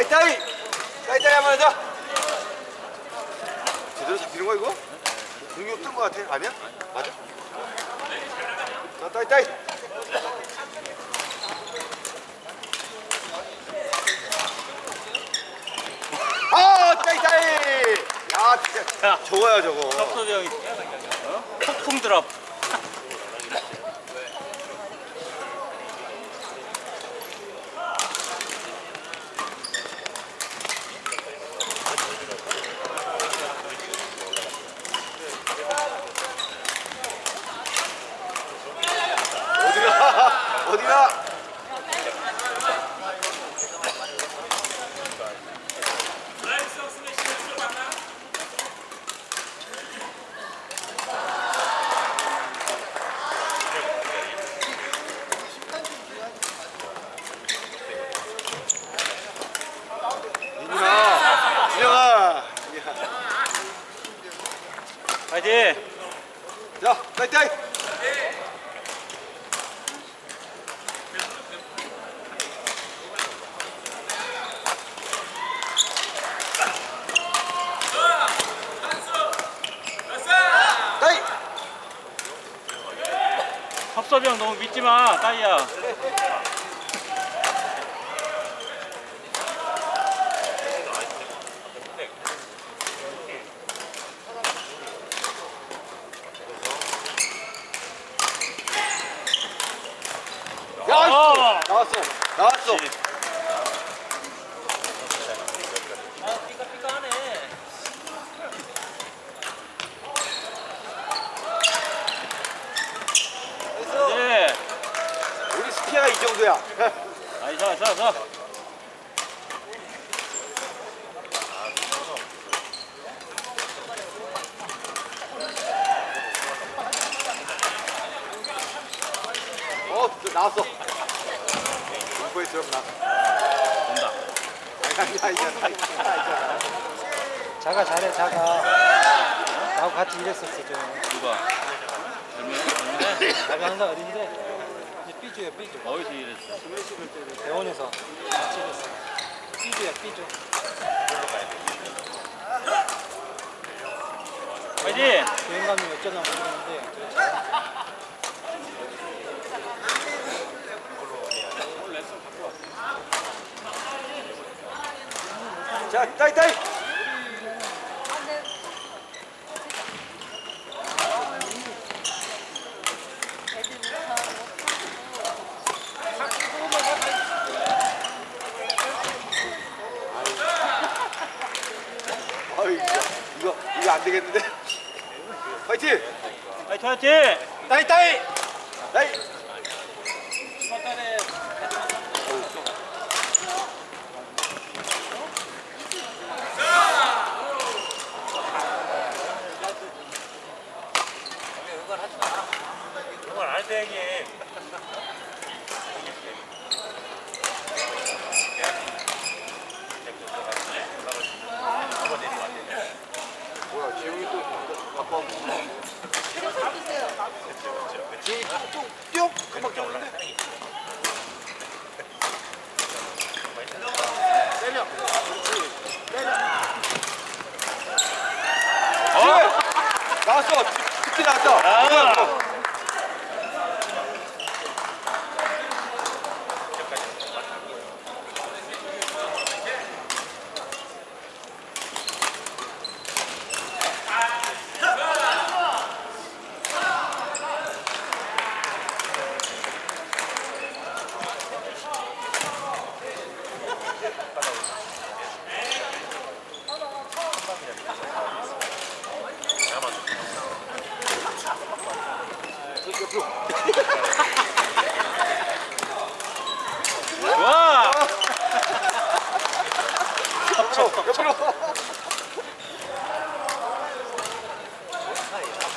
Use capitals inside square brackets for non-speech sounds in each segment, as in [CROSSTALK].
따이따이! 따이따이 한번 하자! 제대로 잡히는 거야, 이거? 등이 없던 거 같아. 아니야? 맞아? 자, 따이따이! 아, 따이따이! 야, 진짜. 저거야, 저거. 석도이 형이 어? 폭풍 드랍. 어디가? 어디가? 민준아, 진영아. 파이팅! 자! 따이! 합섭이 형 너무 믿지 마, 따이야. 야, 어! 나왔어. 나왔어. 네. 우리 정도야. 아이, 자, 자, 자. 어, 나왔어. 공포에 들어나. 온다. 아니, 아니, 아니, 아니, 아니. 자가 잘해 자가 나하고 같이 일했었어 좀 누가? 젊은, 자가 항상 어린데 삐주야 삐주 어디서 일했어? 대원에서 같이 일했어 삐주야 삐주 파이팅! 비행감이 어쩌나 모르겠는데 그래, 잘- 자, 따이, 따이! 아유, 이거, 이거, 이거 안 되겠는데? 화이팅! 파이팅! 따이, 따이! 따이! 형님. 뭐야, 지용이 또 와고 지용이 또 뿅! 금방 쪘는데? 때려! 때려! 어? 나왔어! 특히 나왔어! 아! 옆으로. 좋아! 옆으로! 옆으로!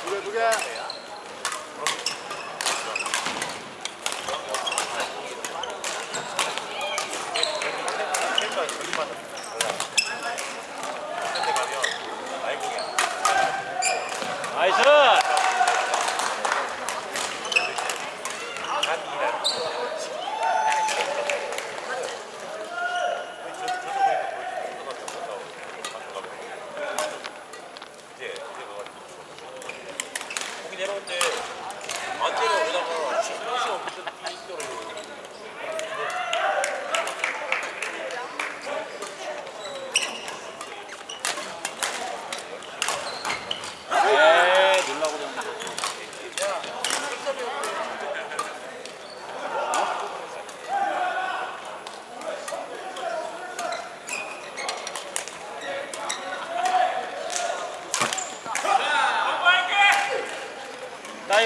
두개 두 개. 나이스!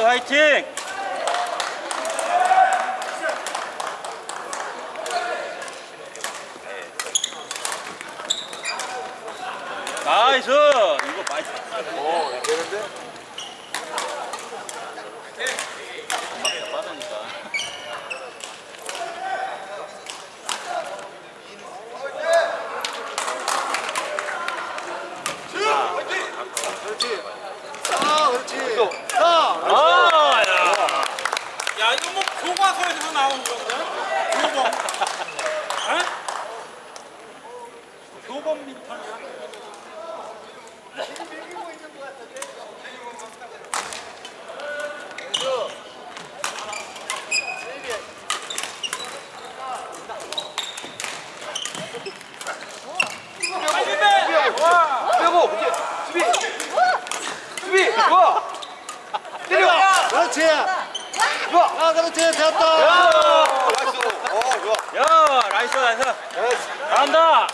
아이 화이팅! 나이스! 이거 많이 어, 되는데? 빠르니까. 그렇지. 아, 그렇지. 아, 야. 야 이거 뭐 교과서에서 나온 건데? 교범. 민턴이야. 빨리 배! 와! 빼고, 이제 수비. 수비, 좋아. 때려. 그렇지. 좋아. 아, 그렇지. 됐다. 야! 나이스. 나이스. 잘한다.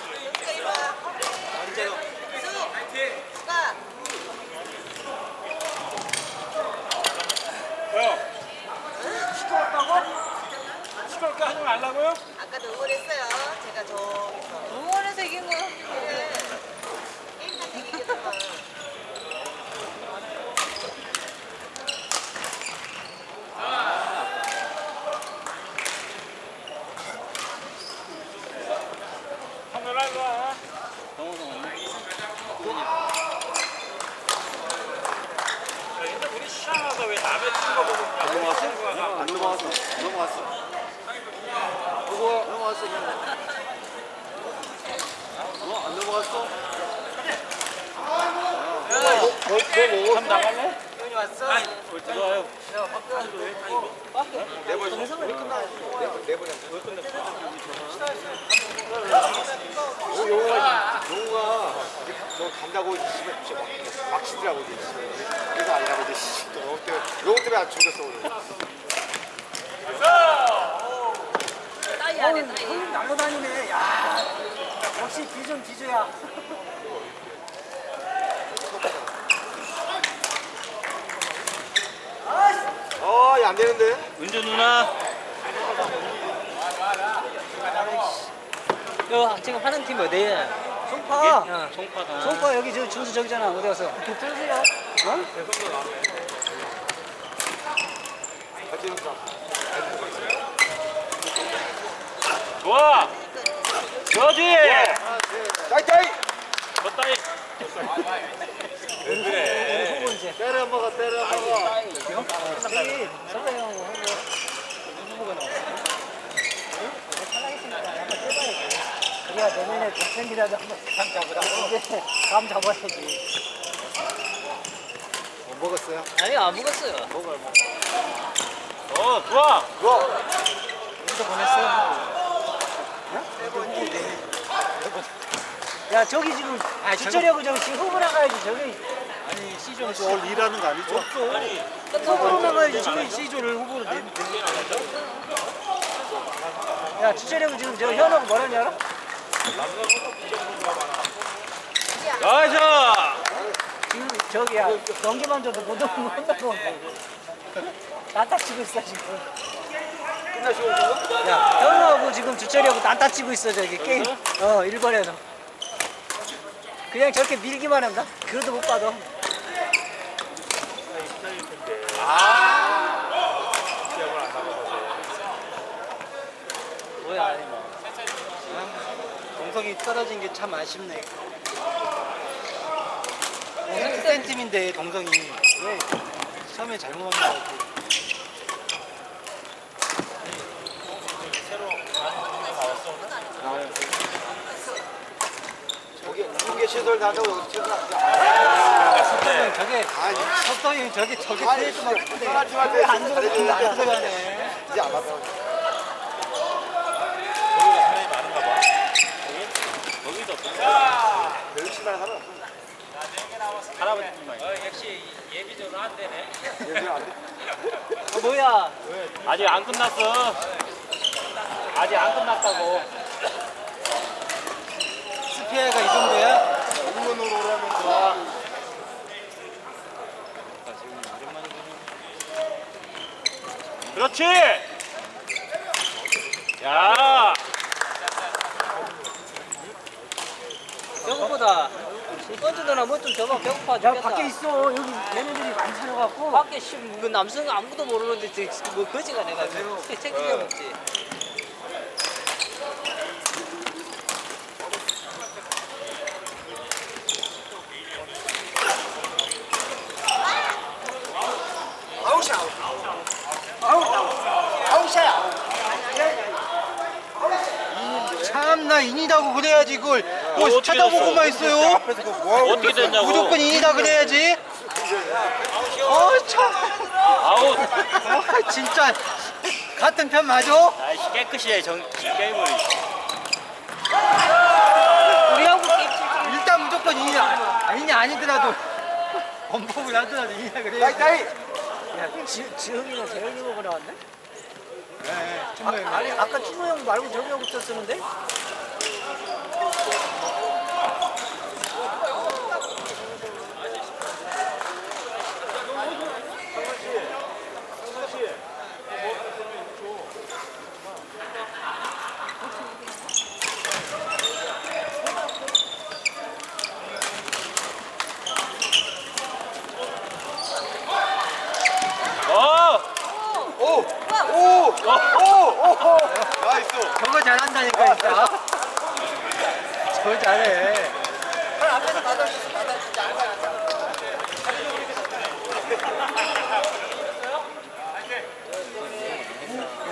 뭐야? 시끄럽다고? 시끄럽게 하지 말라고요? 아까도 응원했어요. 제가 저기서. 응원해서 이긴 거. 네. 게임 같은 게 이겼던 거. 카메라 일로 와. 근데 우리 시장에서 왜 남의 친거 보고 안 넘어갔어? 안 넘어갔어. 넘어갔어. 그거 넘어갔어. 어, 안 넘어갔어? 너 나갈래? 형이 왔어? 좋아요. 네번 동성은 왜 끝나? 네번 왜 끝났어? 용우가 용우가 이제 집에 막- 막 치더라고 이제 그래서 아니라고 이제 씨, 또 용우 때문에 안 죽였어 오늘. 따위 안에 따위. 날로 다니네. 야, 역시 기준 기주야. 어, 이안 되는데. 은주 누나. 너 지금 하는 팀 어디야? 송파. 송파다. 송파 여기 저 준수 저기잖아. 어디 가서? 준수야. 어? 연습. 좋아. 저지. 짜이짜이. 후보 이제. 때려 먹어, 때려 먹어. 저기 선배 형 후보 후보가 나왔어. 탈락했으니까 한번 떼봐야지. 그래야 내년에 동생이라도 한번 감 잡으라. 이제 감 잡아야지. 못 먹었어요? 아니 안 먹었어요. 어, 좋아. 좋아. 어디서 보냈어? 야 저기 지금 주철이하고 저기 지금 후보 나가야지 저기 아니 C조 오늘 일하는 거 아니죠? 후보로 나가야지 저기 C조를 후보로 내면 돼. 야 주철이하고 지금 저 현하고 뭐라는 알아? 나이스. 지금 저기야 경기만 줘도 못 온다고 난딱 치고 있어 지금 끝나시고? 야 현우하고 지금 주철이하고 난딱 치고 있어 저기 게임 어 1번에서 그냥 저렇게 밀기만 한다? 그래도 못 받아 뭐야 동성이 떨어진 게 참 아쉽네 동성이 센 팀인데 동성이. 왜 처음에 잘못한 거 같고 저기 두개 시설 다한다고 여기 다 석성이 저게 아니, 석성이 저게 저게 진짜 큰데 편하지만 왜안 잘해줘야 들어가네. 안 돼. 들어가네. 이제 안 왔어. 거기도 열심히 하는 사람 없어. 할아버지만. 안 돼. 어, 뭐야 아직 안 끝났어. 아직 안 끝났다고. 스피아가 이 정도야? 공문으로 오라면 좋아. 그렇지. 야. 배고프다. 먼저 누나 뭐 좀 줘봐. 배고파 야 죽겠다. 밖에 있어. 여기 얘네들이 많이 살아갖고. 밖에 씨, 뭐 남성 아무도 모르는데 저, 뭐 거지가 내가 챙기려 먹지. 참나 인이다고 그래야지 그걸 뭐 어떻게 쳐다보고만 됐어? 있어요 어떻게 됐냐고. 무조건 인이다 그래야지 어 참 아웃. 아, 진짜 같은 편 맞아? 아이씨 깨끗이 해 정, 게임을. 우리하고 게임 칠 일단 무조건 인이 아니니 아니더라도 [LAUGHS] 범법을 하더라도 인이다 그래야지 야, 지, 지흥이가 재영이 보고 나왔네? 네, 아, 아니, 아까 준호 형 말고 저기 하고 있었는데? 어. 오오오오오 나이스 저거 잘한다니까 진짜 저거 잘해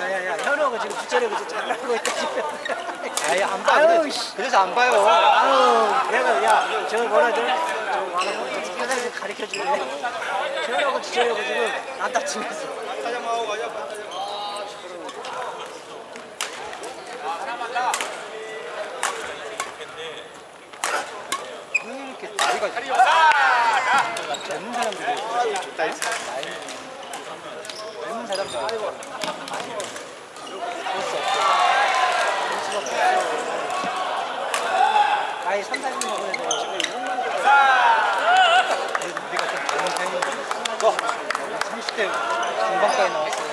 야야야 뒷자리고 지금 장난하고 있다 아예 안 봐요 아유, 그래서, 그래서 안 봐요 아우 내가 야저 뭐라 저 와서 화장실 가르쳐 주네 현우하고 뒷자리고 지금 안 다치면서 왜 이렇게 다리가 젊은 사람들이 젊은 사람들이 나이 3, 40 먹은 애들 지금 이것만 내가 좀 많은 편인데 30대 어, 중반까지 나왔어요.